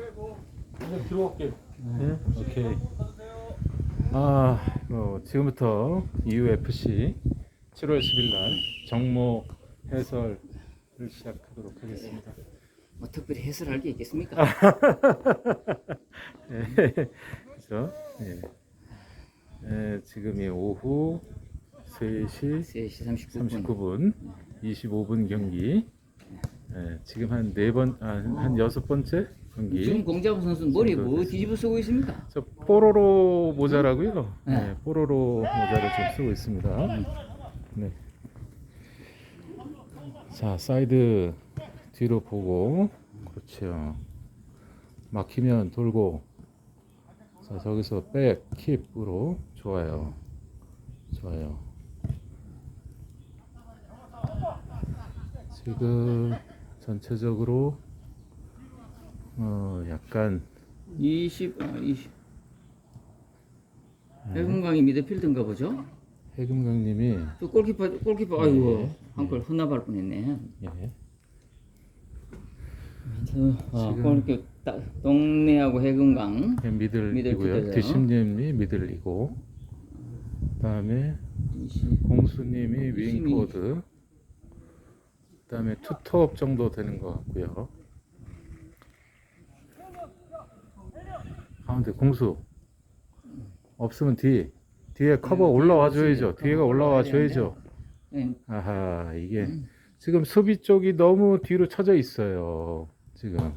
이제 들어올게. 네, 오케이. 아, 뭐 지금부터 UFC 7월 10일 날 정모 해설을 시작하도록 하겠습니다. 뭐 특별히 해설할 게 있겠습니까? 예, 그렇죠? 예. 예, 지금이 오후 3시 3시 39분. 39분, 25분 경기. 예, 지금 한 네 번, 아, 한 여섯 번째 경기. 지금 공자부 선수는 머리에 뭐. 뒤집어 쓰고 있습니까? 저 뽀로로 모자라고요. 네. 네, 뽀로로 모자를 좀 쓰고 있습니다. 네. 자, 사이드 뒤로 보고 그렇죠. 막히면 돌고 자, 저기서 백 킵으로 좋아요. 좋아요. 지금 전체적으로 어, 약간 20, 아, 20. 네. 해금강이 미드필드인가 보죠? 해금강님이 저 골키퍼, 골키퍼, 아이고, 네. 한골 혼나발 뻔했네. 예, 저, 어, 지금- 골키 딱 동네하고 해금강. 그냥 미들이고요. 미들필더죠. 디심님이 미들이고, 그다음에 20. 공수님이 윙포드, 그다음에 투톱 정도 되는 것 같고요. 가운데 공수 없으면 뒤 뒤에 커버 네, 올라와. 줘야죠. 뒤에가 올라와 줘야죠. 네, 아하 이게 지금 수비 쪽이 너무 뒤로 쳐져 있어요. 지금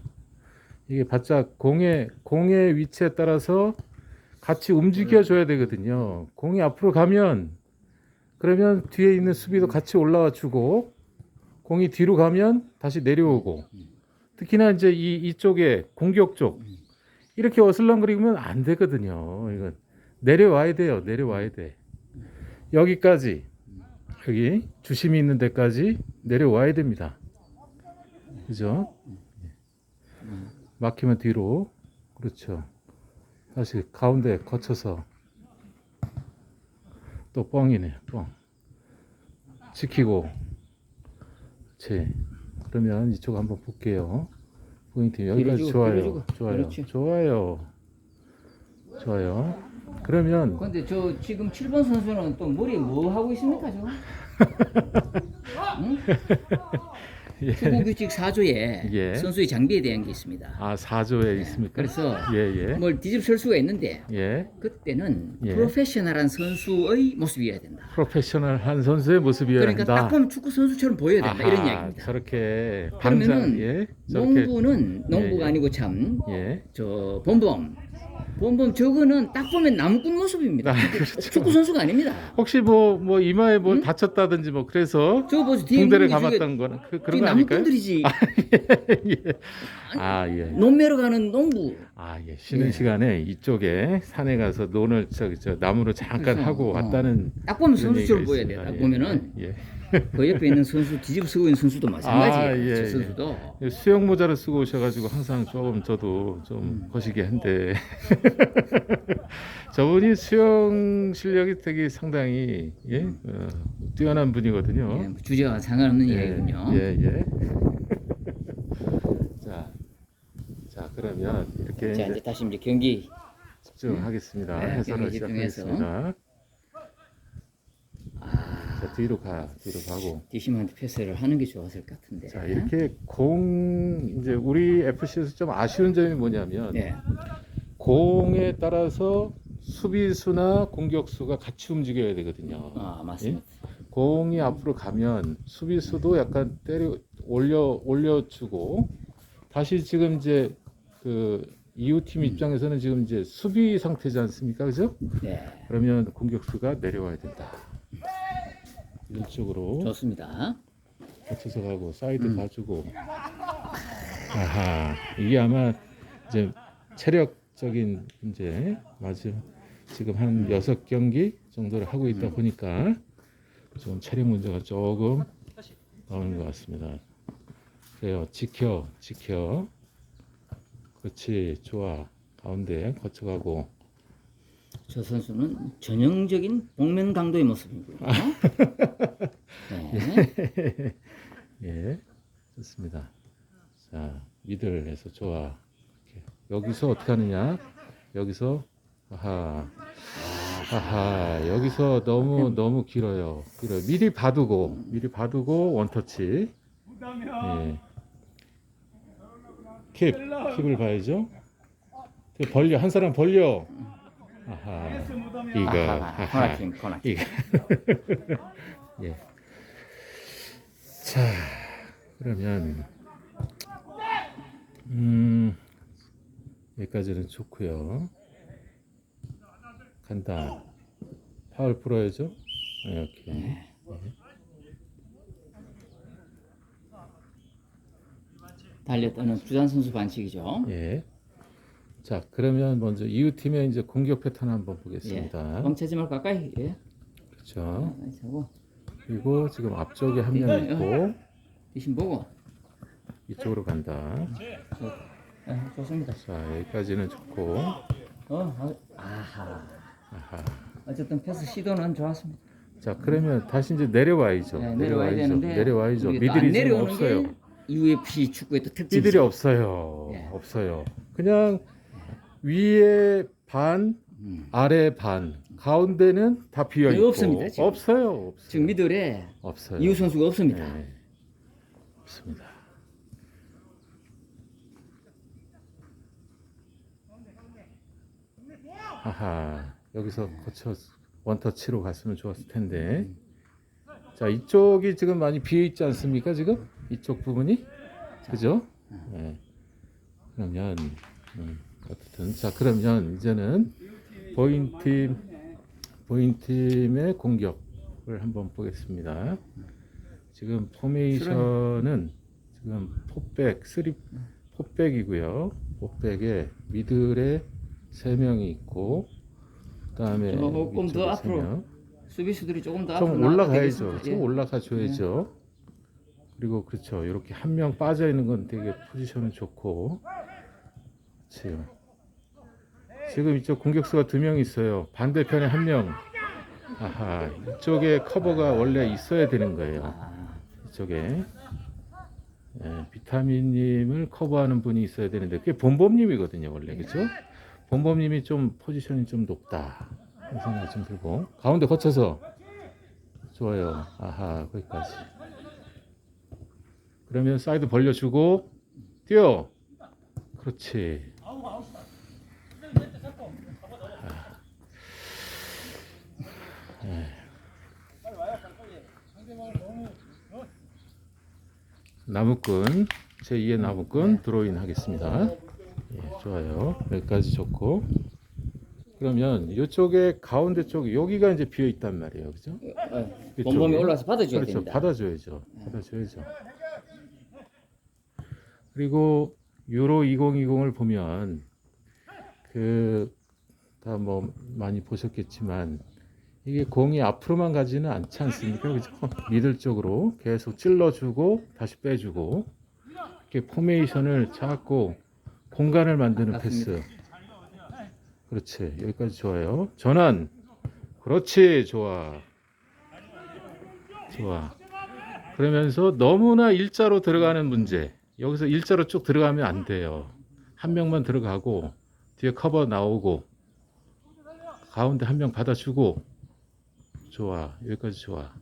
이게 바짝 공의 공의 위치에 따라서 같이 움직여 줘야 되거든요. 공이 앞으로 가면 그러면 뒤에 있는 수비도 같이 올라와 주고 공이 뒤로 가면 다시 내려오고 특히나 이제 이 이쪽에 공격 쪽 이렇게 어슬렁거리면 안 되거든요. 이건 내려와야 돼요. 내려와야 돼. 여기까지 여기 주심이 있는 데까지 내려와야 됩니다. 그죠? 막히면 뒤로 그렇죠. 다시 가운데 거쳐서 또 뻥이네 뻥 지키고 그렇지 그러면 이쪽 한번 볼게요 포인트 여기까지 좋아요. 좋아요 그렇지. 좋아요 좋아요 그러면 근데 저 지금 7번 선수는 또 머리에 뭐 하고 있습니까, 저? 응? 축구 규칙 4조에 예. 선수의 장비에 대한 게 있습니다. 아 4조에 있습니까? 그래서 예 예 뭘 뒤집을 수가 있는데 예. 그때는 예. 프로페셔널한 선수의 모습이어야 된다. 프로페셔널한 선수의 모습이어야 그러니까 한다. 딱 보면 축구 선수처럼 보여야 된다 이런 이야기입니다. 저렇게 방장 그러면은 예 저렇게 농구는 농구가 예, 예. 아니고 참예저범 범 범범 저거는 딱 보면 나무꾼 모습입니다. 아, 그렇죠. 축구 선수가 아닙니다. 혹시 뭐 뭐 이마에 뭐 응? 다쳤다든지 뭐 그래서 저거 보세요. 뒤에 붕대를 있는 게 저게 감았던 거는 그, 그런 거 아닐까요? 나무꾼들이지. 예. 아 예. 논매로 가는 농구. 아 예. 쉬는 예. 시간에 이쪽에 산에 가서 논을 저기 저 나무로 잠깐 그래서, 하고 어. 왔다는 딱 보면 그런 선수처럼 얘기가 보여야 돼. 있습니다. 딱 예, 보면은 예. 예. 그 옆에 있는 선수 뒤집어 쓰고 있는 선수도 마찬가지예요. 아, 예, 저 예. 선수도. 수영 모자를 쓰고 오셔가지고 항상 조금 저도 음. 좀 거시기 한데 저분이 수영 실력이 되게 상당히 예? 어, 뛰어난 분이거든요. 예, 주제와 상관없는 이야기군요. 예, 예. 자, 자 그러면 이렇게 자 이제 이제 다시 이제 경기 집중하겠습니다. 네, 해설을 경기 집중해서. 시작하겠습니다. 아, 자 뒤로 가, 뒤로 가고. 디심한테 패스를 하는 게 좋았을 것 같은데. 자 이렇게 공 이제 우리 FC에서 좀 아쉬운 점이 뭐냐면 네. 공에 따라서 수비수나 공격수가 같이 움직여야 되거든요. 아 맞습니다. 공이 앞으로 가면 수비수도 약간 때려 올려 올려주고 다시 지금 이제 그 이후 팀 입장에서는 지금 이제 수비 상태지 않습니까, 그죠? 네. 그러면 공격수가 내려와야 된다. 이런 쪽으로 좋습니다. 거쳐서 가고 사이드 음. 봐주고. 아하 이게 아마 이제 체력적인 문제 맞아 지금 한 여섯 경기 정도를 하고 있다 음. 보니까 좀 체력 문제가 조금 나오는 것 같습니다. 그래요. 지켜 지켜. 그렇지. 좋아. 가운데 거쳐가고 저 선수는 전형적인 복면 강도의 모습이고요. 네. 예 좋습니다 자 미들에서 좋아 이렇게 여기서 어떻게 하느냐? 여기서 아하 아하 여기서 너무 너무 길어요. 길어요. 미리 봐두고 미리 봐두고 원터치. 예. 킵 킵을 봐야죠. 그 벌려 한 사람 벌려. 아하 이거 아하, 코너킹. 이거 예. 자 그러면 음 여기까지는 좋고요. 간다. 파울 풀어야죠. 이렇게. 달려떠는 주전 선수 반칙이죠. 예. 자 그러면 먼저 이웃 팀의 이제 공격 패턴 한번 예. 보겠습니다. 멍차지 말고 가까이. 예. 그렇죠. 하고 그리고 지금 앞쪽에 한 명 있고 대신 보고. 이쪽으로 간다. 예, 좋습니다. 자 여기까지는 좋고. 어, 어, 아하. 아하. 어쨌든 패스 시도는 좋았습니다. 자 그러면 다시 이제 내려와야죠. 네, 내려와야. 되는데 내려와야죠. 우리가 또안 미들이 지금 내려오는 없어요. 게 UFC 축구의 또 특징이죠. 미들이 없어요. 예. 없어요. 그냥 위에 반, 음. 아래 반, 가운데는 다 비어 네, 있고 없습니다, 지금. 없어요. 없어요. 지금 미들에 없어요. 이우 선수가 없습니다. 네. 없습니다. 하하 여기서 거쳐 원터치로 갔으면 좋았을 텐데 자 이쪽이 지금 많이 비어 있지 않습니까 지금 이쪽 부분이 그죠? 네. 그러면 음, 어쨌든 자 그러면 이제는 보인팀 보인팀의 공격을 한번 보겠습니다. 지금 포메이션은 지금 포백 쓰리 포백이고요. 포백에 미들에 세 명이 있고 그다음에 조금 더 앞으로 명. 수비수들이 조금 더 좀 올라가야죠. 좀 예. 올라가 줘야죠. 그리고 그렇죠. 이렇게 한 명 빠져 있는 건 되게 포지션은 좋고. 그렇죠. 지금 이쪽 공격수가 두 명 있어요. 반대편에 한 명. 아하, 이쪽에 커버가 원래 있어야 되는 거예요. 아, 이쪽에. 예, 비타민님을 커버하는 분이 있어야 되는데 그게 본범님이거든요 원래 그죠? 본범님이 좀 포지션이 좀 높다 그런 생각이 좀 들고 가운데 거쳐서 좋아요 아하 거기까지 그러면 사이드 벌려주고 뛰어 그렇지 나무꾼 제2의 나무꾼 드로인 하겠습니다. 예, 좋아요. 여기까지 좋고 그러면 이쪽에 가운데 쪽 여기가 이제 비어 있단 말이에요, 그죠? 어, 이쪽에. 본범이 올라와서 받아줘야 그렇죠. 됩니다. 받아줘야죠. 받아줘야죠. 그리고 유로 2020을 보면 그 다 뭐 많이 보셨겠지만 이게 공이 앞으로만 가지는 않지 않습니까? 그죠? 미들 쪽으로 계속 찔러주고 다시 빼주고 이렇게 포메이션을 잡고 공간을 만드는 패스. 그렇지. 여기까지 좋아요. 전환. 그렇지. 좋아. 좋아. 그러면서 너무나 일자로 들어가는 문제. 여기서 일자로 쭉 들어가면 안 돼요. 한 명만 들어가고 뒤에 커버 나오고 가운데 한 명 받아주고 좋아. 여기까지 좋아.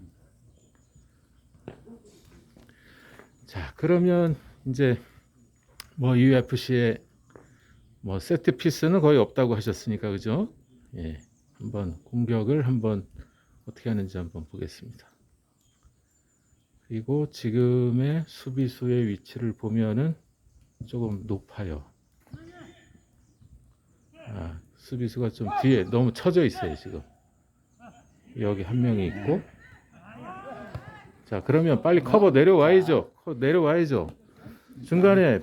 자, 그러면 이제 뭐 UFC에 뭐 세트 피스는 거의 없다고 하셨으니까 그죠? 예. 한번 공격을 한번 어떻게 하는지 한번 보겠습니다. 그리고 지금의 수비수의 위치를 보면은 조금 높아요. 아, 수비수가 좀 뒤에 너무 처져 있어요, 지금. 여기 한 명이 있고. 자, 그러면 빨리 커버 내려와야죠. 커- 내려와야죠. 중간에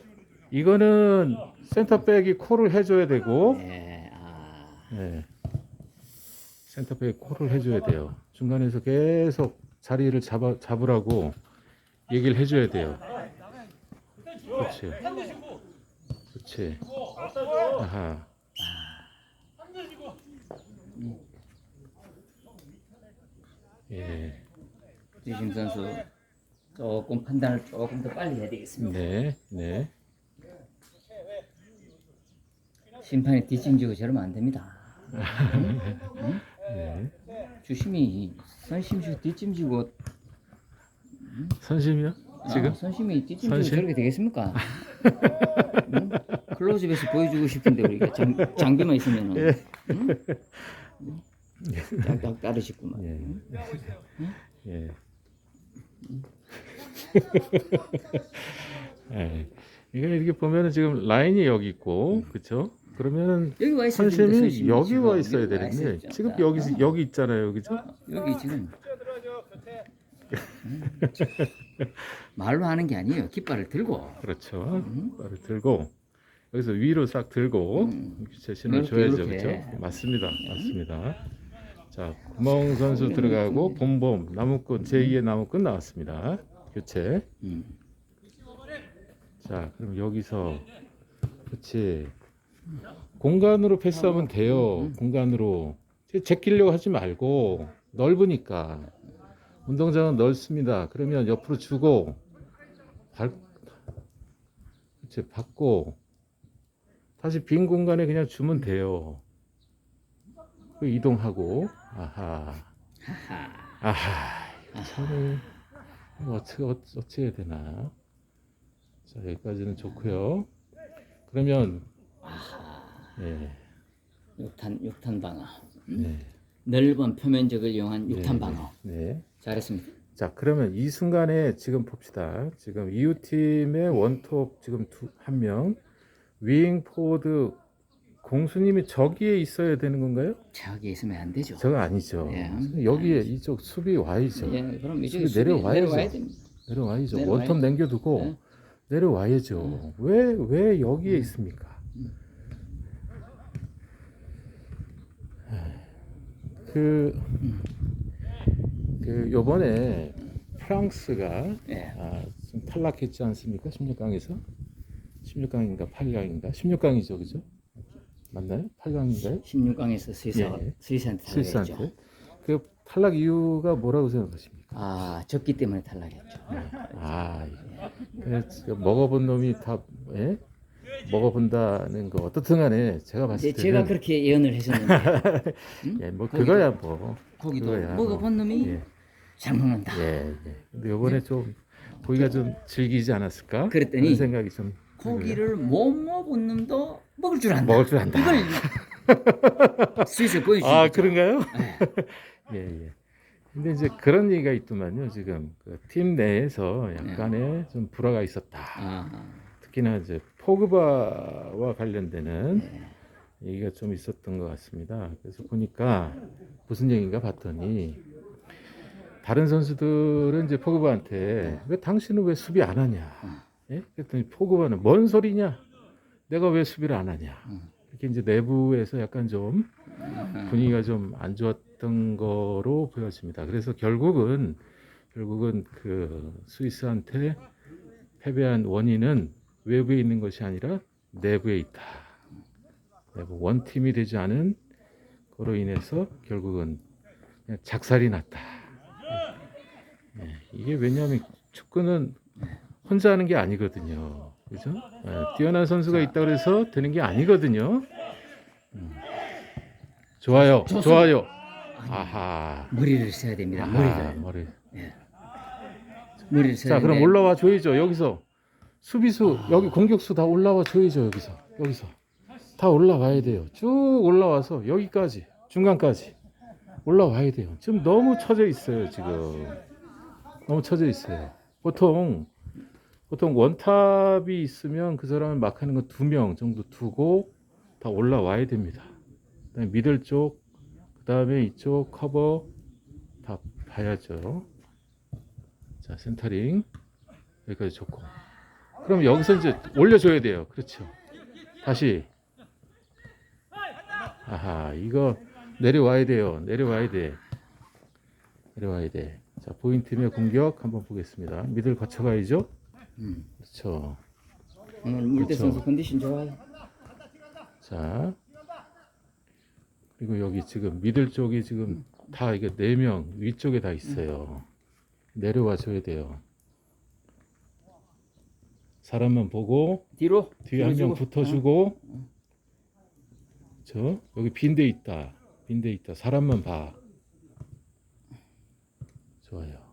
이거는 센터백이 콜을 해줘야 되고, 예, 아, 네. 센터백이 콜을 해줘야 돼요. 중간에서 계속 자리를 잡아, 잡으라고 얘기를 해줘야 돼요. 그렇지. 그렇지. 아하. 예. 뒤심 선수 조금 판단을 조금 더 빨리 해야 되겠습니다. 네. 네. 심판이 뒷짐지고 저러면 안 됩니다. 예. 주심이 선심식 뒷짐지고 선심이요? 지금? 아, 선심이 뒷짐지고 선심? 저렇게 되겠습니까? 응? 클로즈업에서 보여주고 싶은데 우리가 장, 장비만 있으면은 예. 응? 짝짝 따르시구만. 예. 예. 예. 이게 이렇게 보면은 지금 라인이 여기 있고, 그렇죠? 그러면은 여기 와 있어야 선심이 선심이 여기 지금. 와 있어야 여기 와 되는데 있어야죠. 지금 아, 여기 아. 여기 있잖아요, 그죠? 여기 지금 음, 말로 하는 게 아니에요. 깃발을 들고 그렇죠. 발을 들고 여기서 위로 싹 들고 음. 제 이렇게, 줘야죠, 이렇게. 그렇죠? 맞습니다, 맞습니다. 자, 구멍 선수 들어가고 봄봄 나무꾼 제2의 나무꾼 나왔습니다. 교체. 음. 자, 그럼 여기서 그렇지. 공간으로 패스하면 돼요. 공간으로. 제끼려고 하지 말고 넓으니까. 운동장은 넓습니다. 그러면 옆으로 주고 발 그렇지. 받고 다시 빈 공간에 그냥 주면 돼요. 그 이동하고 아하. 아하. 이거 참 이거 어떻게 어- 어찌 해야 되나? 자 여기까지는 좋고요. 그러면 예, 육탄 육탄 방어. 네, 넓은 표면적을 이용한 육탄 네, 방어. 네. 잘했습니다. 자 그러면 이 순간에 지금 봅시다. 지금 이웃 팀의 원톱 지금 두, 한 명, 윙 포드 공수님이 저기에 있어야 되는 건가요? 저기 있으면 안 되죠. 저거 아니죠. 예. 여기에 이쪽 수비 와야죠. 예, 그럼 이제 수비 내려와야죠. 내려와야 됩니다. 내려와야죠. 원톱 남겨두고 네. 내려와야죠. 왜왜 여기에 있습니까? 그, 그 요번에 프랑스가 예. 아, 좀 탈락했지 않습니까? 16강에서 16강인가 8강인가 16강이죠, 그죠? 맞나요? 8강인가요? 16강에서 스위스 예. 스위스한테 스위스한테 탈락했죠. 그 탈락 이유가 뭐라고 생각하십니까? 아, 졌기 때문에 탈락했죠. 아, 그 먹어본 놈이 다 예? 먹어본다는 거 어떻든 간에 제가 봤을 때는 제가 그렇게 예언을 했었는데 예, 뭐 그거야 뭐 거기도 그거야, 먹어본 뭐. 놈이 예, 잘 먹는다. 예, 예. 근데 이번에 좀 고기가 좀 질기지 않았을까? 그랬더니 그런 생각이 좀 고기를 못 먹은 놈도 먹을 줄 안다. 먹을 줄 안다. 이걸 스위스 보여주죠. 아 그런가요? 네. 예, 예. 근데 이제 그런 얘기가 있더만요. 지금 그팀 내에서 약간의 좀 불화가 있었다. 아, 특히나 이제 포그바와 관련되는 네. 얘기가 좀 있었던 것 같습니다. 그래서 보니까 무슨 얘기인가 봤더니 다른 선수들은 이제 포그바한테 왜 당신은 왜 수비 안 하냐? 예? 그랬더니 포그바는 뭔 소리냐? 내가 왜 수비를 안 하냐? 이렇게 이제 내부에서 약간 좀 분위기가 좀 안 좋았던 거로 보여집니다. 그래서 결국은 결국은 그 스위스한테 패배한 원인은 외부에 있는 것이 아니라 내부에 있다. 내부 원팀이 되지 않은 거로 인해서 결국은 그냥 작살이 났다. 예, 이게 왜냐하면 축구는 혼자 하는 게 아니거든요. 그죠? 예, 뛰어난 선수가 있다 그래서 되는 게 아니거든요. 음. 좋아요, 좋아요. 아하. 머리를 써야 됩니다. 아하, 머리를 머리. 머리를 써야 자, 그럼 되는데 올라와 줘야죠. 여기서 수비수 여기 공격수 다 올라와 줘야죠. 여기서 여기서 다 올라와야 돼요. 쭉 올라와서 여기까지 중간까지 올라와야 돼요. 지금 너무 처져 있어요. 지금 너무 처져 있어요. 보통 보통 원탑이 있으면 그 사람을 막하는 건 두 명 정도 두고 다 올라와야 됩니다. 미들 쪽, 그 다음에 이쪽 커버 다 봐야죠. 자, 센터링 여기까지 좋고. 그럼 여기서 이제 올려줘야 돼요. 그렇죠. 다시. 아하, 이거 내려와야 돼요. 내려와야 돼. 내려와야 돼. 자, 보인 팀의 공격 한번 보겠습니다. 미들 거쳐가야죠. 음. 그렇죠. 오늘 물대 그렇죠. 선수 컨디션 좋아요. 자, 그리고 여기 지금 미들 쪽이 지금 다 이게 네 명 위쪽에 다 있어요. 내려와 줘야 돼요. 사람만 보고 뒤로 뒤에 한 명. 붙어주고 그렇죠. 여기 빈대 있다. 빈대 있다. 사람만 봐. 좋아요.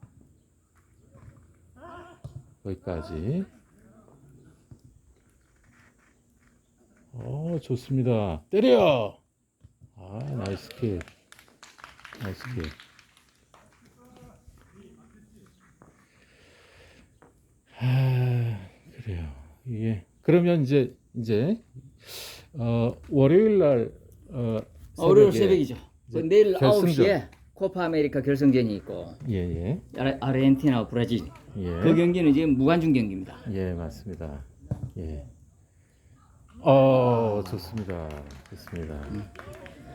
여기까지. 어, 좋습니다. 때려! 아, 나이스 킥. 나이스 킥. 아, 그래요. 이게 그러면 이제 이제 어, 월요일 날 어, 월요일 새벽이죠. 내일 결승전. 9시에 코파 아메리카 결승전이 있고 예, 예. 아르- 아르헨티나와 브라질. 예. 그 경기는 이제 무관중 경기입니다. 예, 맞습니다. 예. 어, 좋습니다. 좋습니다.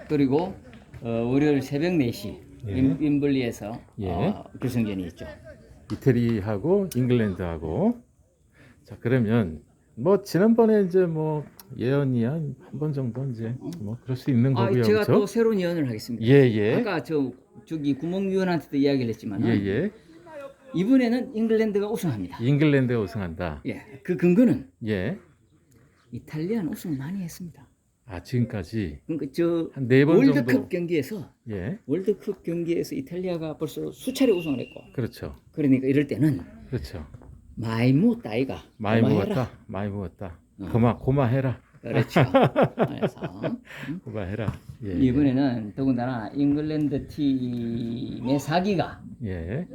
그리고 어, 월요일 새벽 4시 예. 윈, 윈블리에서 예. 어, 결승전이 있죠. 이태리하고 잉글랜드하고 자, 그러면 뭐 지난번에 이제 뭐 예언이 한한번 정도 이제 뭐 그럴 수 있는 아, 거고요. 제가 또 그렇죠? 새로운 예언을 하겠습니다. 예, 예. 아까 저 저기 구멍 위원한테도 이야기를 했지만 예, 예. 이번에는 잉글랜드가 우승합니다. 잉글랜드가 우승한다. 예, 그 근거는 예. 이탈리아는 우승을 많이 했습니다. 아, 지금까지 그러니까 저 한 네 번 월드컵 정도 경기에서 예. 월드컵 경기에서 이탈리아가 벌써 수차례 우승을 했고 그렇죠. 그러니까 이럴 때는 그렇죠. 못다이가 많이 고마해라. 먹었다. 많이 먹었다. 어. 고마 고마해라. 그렇죠. 그래서 고마해라. 예. 이번에는 더군다나 잉글랜드 팀의 사기가 예.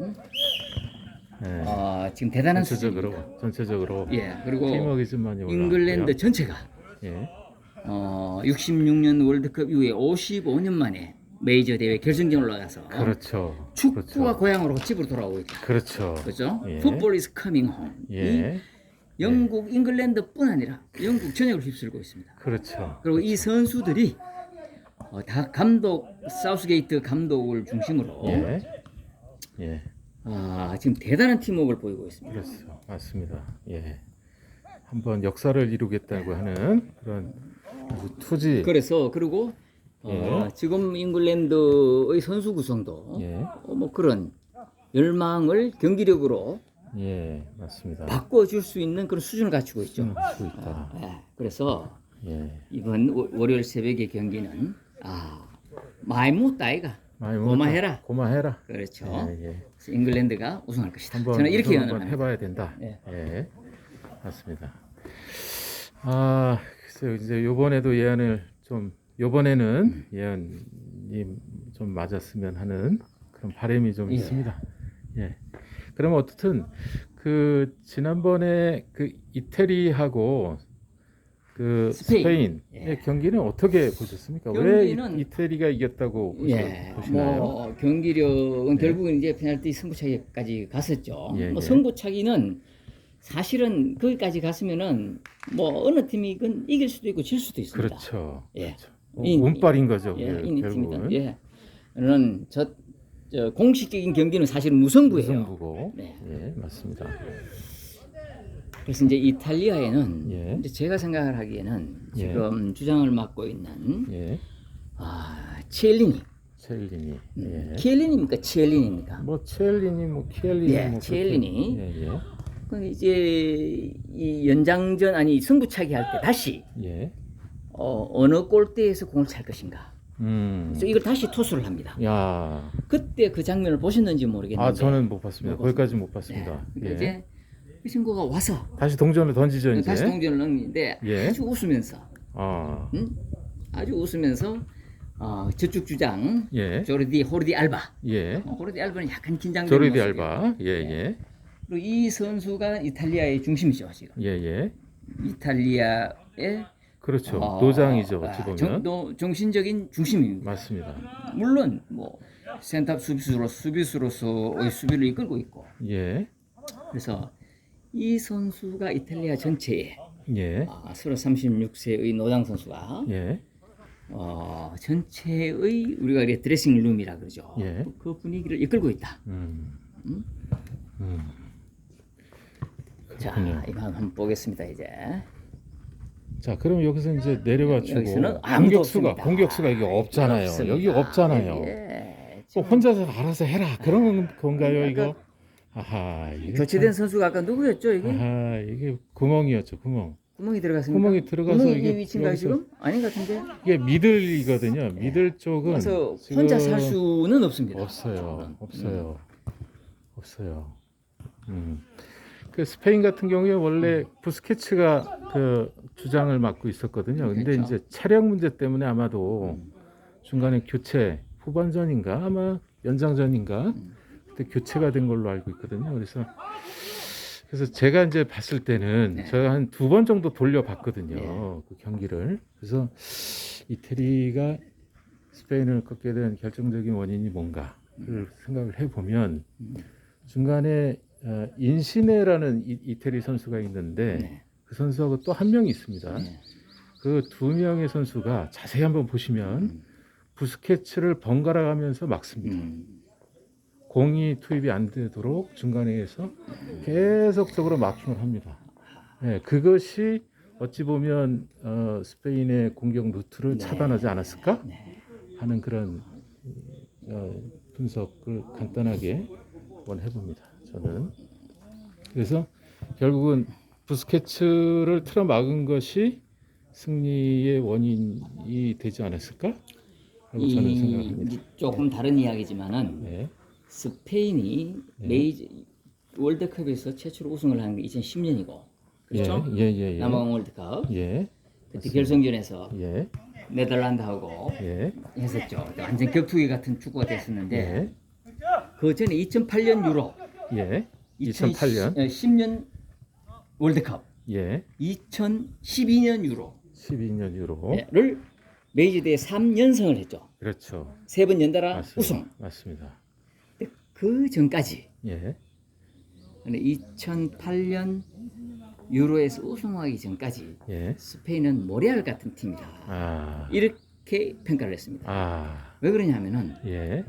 예. 어, 지금 대단한 전체적으로 수준입니다. 전체적으로 예, 그리고 팀워크 좀 많이 올라. 잉글랜드 전체가 예. 어, 66년 월드컵 이후에 55년 만에 메이저 대회 결승전 올라가서 그렇죠. 축구가 그렇죠. 고향으로 집으로 돌아오고 있다. 그렇죠. 그렇죠? 예. 풋볼 is coming home. 이 예. 영국, 잉글랜드뿐 아니라 영국 전역을 휩쓸고 있습니다. 그렇죠. 그리고 이 선수들이 어, 다 감독 사우스게이트 감독을 중심으로 예. 예. 아, 지금 대단한 팀워크를 보이고 있습니다. 그렇죠. 맞습니다. 예. 한번 역사를 이루겠다고 하는 그런 아주 투지. 그래서 그리고 어, 지금 잉글랜드의 선수 구성도 예. 어, 뭐 그런 열망을 경기력으로 예. 맞습니다. 바꿔줄 수 있는 그런 수준을 갖추고 있죠. 음, 수 있다. 예, 그래서 예. 이번 월- 월요일 새벽의 경기는 아 많이 못다이가 많이 고마해라. 고마해라. 그렇죠. 예, 예. 그래서 잉글랜드가 우승할 것이다. 한번 저는 이렇게 우승 한번 합니다. 해봐야 된다. 예. 예. 맞습니다. 아, 글쎄요. 이제 요번에도 예언을 좀 요번에는 예언님 좀 맞았으면 하는 그런 바람이 좀 예. 있습니다. 예. 그러면 어떻든 그 지난번에 그 이태리하고 그 스페인. 의 예. 경기는 어떻게 보셨습니까? 경기는- 왜 이- 이태리가 이겼다고 보시, 예, 보시나요? 뭐 경기력은 결국은 이제 페널티 승부차기까지 갔었죠. 예, 뭐 예. 승부차기는 사실은 거기까지 갔으면은 뭐 어느 팀이 건 이길 수도 있고 질 수도 있습니다. 그렇죠. 예. 그렇죠. 어, 이- 운빨인 거죠. 예, 그게 이니 결국은. 예. 저는 저, 저 공식적인 경기는 사실은 무승부예요. 무승부고. 네. 예, 맞습니다. 그래서 이제 이탈리아에는 예. 이제 제가 생각을 하기에는 예. 지금 주장을 맡고 있는 예. 아, 치엘리니. 첼리니. 음, 예. 키엘리니입니까? 치엘리니입니까? 뭐 첼리니 뭐 키엘리니 예, 뭐 치엘리니. 그렇게- 예, 그 이제 이 연장전 아니 승부차기 할 때 다시 예. 예. 어, 어느 골대에서 공을 찰 것인가. 음. 그래서 이걸 다시 토스를 합니다. 야. 그때 그 장면을 보셨는지 모르겠는데. 아, 저는 못 봤습니다. 못 거기까지 못 네. 봤습니다. 그러니까 예. 이제 그 친구가 와서 다시 동전을 던지죠, 이제. 다시 동전을 넣는데 예. 아주 웃으면서, 아. 응? 아주 웃으면서 어, 저축 주장 예. 조르디 호르디 알바. 예. 어, 호르디 알바는 약간 긴장된 조르디 모습이에요. 알바. 예, 예. 그리고 이 선수가 이탈리아의 중심이죠 지금. 예, 예. 이탈리아의 그렇죠. 어, 노장이죠, 아, 어찌 보면. 정, 노- 정신적인 중심입니다. 맞습니다. 물론 뭐 센터 수비수로 수비수로서의 수비를 이끌고 있고 예. 그래서 이 선수가 이탈리아 전체에 예. 아, 서로 36세의 노장 선수가 예. 어, 전체의 우리가 이래 드레싱 룸이라 그러죠. 예. 그, 그 분위기를 이끌고 있다. 음. 음? 음. 자. 이거 한번 보겠습니다 이제. 자, 그럼 여기서 이제 내려가지고 여기서는 아무도 공격수가 없습니다. 공격수가 여기 없잖아요. 없습니다. 여기 없잖아요. 예, 또 지금 혼자서 알아서 해라. 그런 건가요, 이거? 아하, 이게 교체된 선수가 아까 누구였죠 이게? 참- 아하, 이게 구멍이었죠, 구멍. 구멍이 들어갔습니까? 구멍이 들어가서 구멍이 이게 이 위치인가 여기서- 지금? 아닌 것 같은데. 이게 미들이거든요. 미들 쪽은 그래서 지금 혼자 살 수는 없습니다. 없어요. 없어요. 없어요. 음. 그 스페인 같은 경우에 원래 부스케츠가 그 주장을 맡고 있었거든요. 근데 그렇죠. 이제 체력 문제 때문에 아마도 중간에 교체 후반전인가 아마 연장전인가 그때 교체가 된 걸로 알고 있거든요. 그래서 그래서 제가 이제 봤을 때는 네. 제가 한 두 번 정도 돌려봤거든요. 네. 그 경기를. 그래서 이태리가 스페인을 꺾게 된 결정적인 원인이 뭔가를 생각을 해보면 중간에 어, 인시네라는 이, 이태리 선수가 있는데 네. 그 선수하고 또 한 명이 있습니다. 네. 그두 명의 선수가 자세히 한번 보시면 음. 부스케츠를 번갈아 가면서 막습니다. 음. 공이 투입이 안 되도록 중간에서 계속적으로 마킹을 합니다. 네, 그것이 어찌 보면 어, 스페인의 공격 루트를 네. 차단하지 않았을까 네. 하는 그런 어, 분석을 간단하게 한번 해봅니다. 저는 그래서 결국은 부스케츠를 틀어 막은 것이 승리의 원인이 되지 않았을까? 저는 생각합니다. 이제 조금 다른 이야기지만은 네. 스페인이 네. 메이저 월드컵에서 최초로 우승을 한 게 2010년이고 그렇죠? 예, 예, 예. 남아공 월드컵 예, 그때 결승전에서 예, 네덜란드하고 예, 했었죠. 완전 격투기 같은 축구가 됐었는데 예, 그 전에 2008년 유로, 예, 2008년, 10년 월드컵, 예, 2012년 유로를 12년 유로. 네. 메이저 대회 3연승을 했죠. 그렇죠. 세 번 연달아 맞습니다. 우승. 맞습니다. 근데 그 전까지 예, 2008년 유로에서 우승하기 전까지 예. 스페인은 모래알 같은 팀이다. 아, 이렇게 평가를 했습니다. 아, 왜 그러냐면은 예,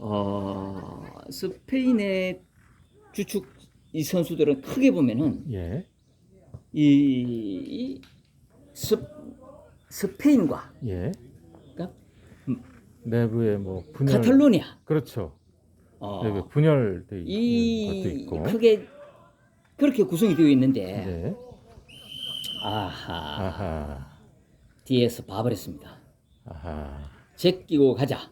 어, 스페인의 주축 이 선수들은 크게 보면은 예, 이, 이 스, 스페인과 예. 그러니까 내부에 뭐 분열. 카탈로니아 그렇죠. 어, 네, 그 분열돼 있는 것도 이 있고. 크게 그렇게 구성이 되어 있는데 네. 아하 아하, 뒤에서 봐버렸습니다. 아하. 제끼고 가자.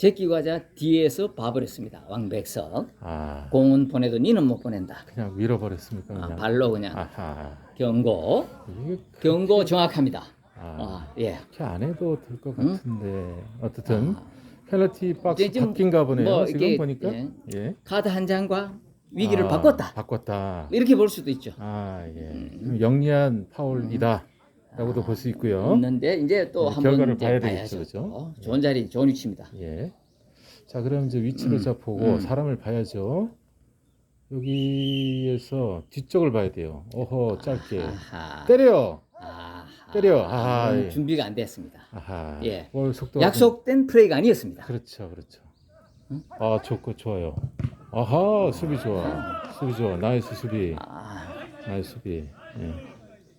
제끼고 가자 뒤에서 봐버렸습니다. 왕백석 아, 공은 보내도 니는 못 보낸다. 그냥 밀어버렸습니까 아, 그냥. 발로 그냥 아하. 경고 이게 경고 정확합니다. 아, 아, 예. 그렇게 안 해도 될 것 응? 같은데 어떻든 아, 페널티 박스 이제 좀 바뀐가 보네요. 뭐 지금 이게, 보니까 예. 예. 카드 한 장과 위기를 아, 바꿨다. 바꿨다. 이렇게 볼 수도 있죠. 아 예. 음. 좀 영리한 파울이다 라고도 볼 수 있고요. 있는데 이제 또 네, 한번 결과를 봐야. 되겠죠, 그죠? 어, 좋은 자리, 좋은 위치입니다. 예. 자, 그럼 이제 위치를 음, 자 보고 음. 사람을 봐야죠. 여기에서 뒤쪽을 봐야 돼요. 어허, 짧게. 아하. 때려. 아하. 때려. 아하, 음, 예. 준비가 안 됐습니다. 아하. 예. 볼 속도 약속된 플레이가 아니었습니다. 그렇죠, 그렇죠. 아, 좋고 좋아요. 아하, 수비 좋아. 수비 좋아. 나이스 수비. 아, 나이스 수비. 예.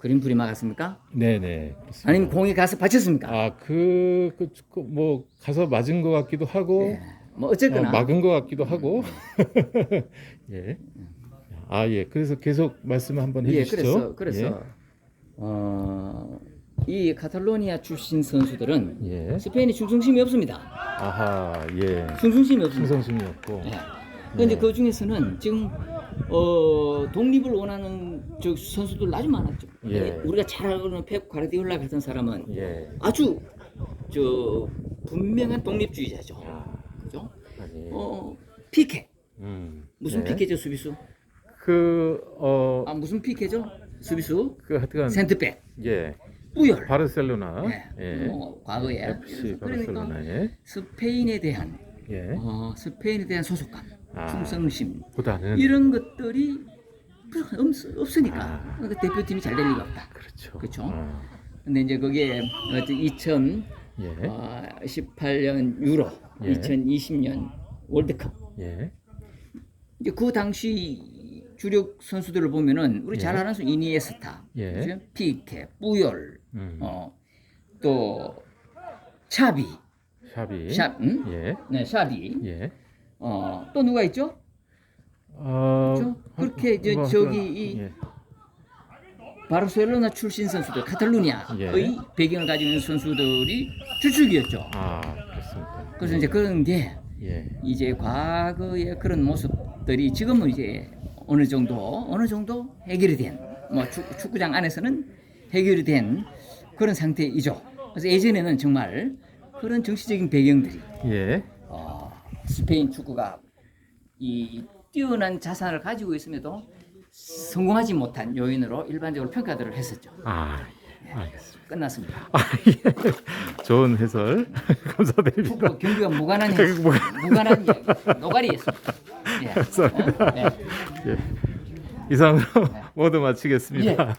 그림풀이 막았습니까? 네, 네. 그렇습니다. 아니면 공이 가서 받쳤습니까? 아, 그, 그, 그, 뭐 가서 맞은 것 같기도 하고 예. 뭐 어쨌거나 어, 막은 것 같기도 하고. 예. 아, 예. 그래서 계속 말씀 한번 예, 해주시죠. 그래서 그래서 어, 이 카탈로니아 출신 선수들은 예. 예. 스페인에 충성심이 없습니다. 아하, 예. 충성심이 없습니다. 충성심이었고. 예. 그런데 그 중에서는 지금 어, 독립을 원하는 저 선수들 아주 많았죠. 예. 우리가 잘 아는 펩 과르디올라 같은 사람은 예. 아주 저 분명한 독립주의자죠. 아, 그죠? 아니. 어, 피케 음. 무슨 네. 피케죠 수비수? 그, 어, 아 무슨 피케죠? 수비수? 그 하여튼, 센트백, 예. 뿌열. 바르셀로나. 네. 예. 뭐 과거에 FC 그러니까 바르셀로나에. 스페인에 대한 예. 어, 스페인에 대한 소속감, 아. 충성심 보다는. 이런 것들이 없, 없으니까 아. 그러니까 대표팀이 잘 될 리가 없다. 그렇죠. 그쵸? 아, 근데 이제 그게 2018년 예. 유로, 예. 2020년 월드컵 예. 이제 그 당시 주력 선수들을 보면은 우리 잘 예. 아는 선 이니에스타, 예. 그죠? 피케, 뿌열, 음. 어, 또 차비, 샵이. 샵, 응? 예. 네, 샤비, 예. 어, 또 누가 있죠? 어, 그렇죠? 그렇게 저- 뭐, 저기 그, 이- 예. 바르셀로나 출신 선수들 카탈루니아의 예. 배경을 가지고 있는 선수들이 주축이었죠. 아 그렇습니까? 그래서 이제 그런 게 예. 이제 과거의 그런 모습들이 지금은 이제 어느 정도 어느 정도 해결이 된 뭐 축 구장 안에서는 해결이 된 그런 상태이죠. 그래서 예전에는 정말 그런 정치적인 배경들이 예. 어, 스페인 축구가 이 뛰어난 자산을 가지고 있음에도 성공하지 못한 요인으로 일반적으로 평가들을 했었죠. 아 예. 알겠습니다. 끝났습니다. 아 예. 좋은 해설 감사드립니다. 축구 경기가 무관한 뭐- 무관한 노가리였습니다. 예. 감사합니다. 어? 네. 예. 이상으로 모두 마치겠습니다.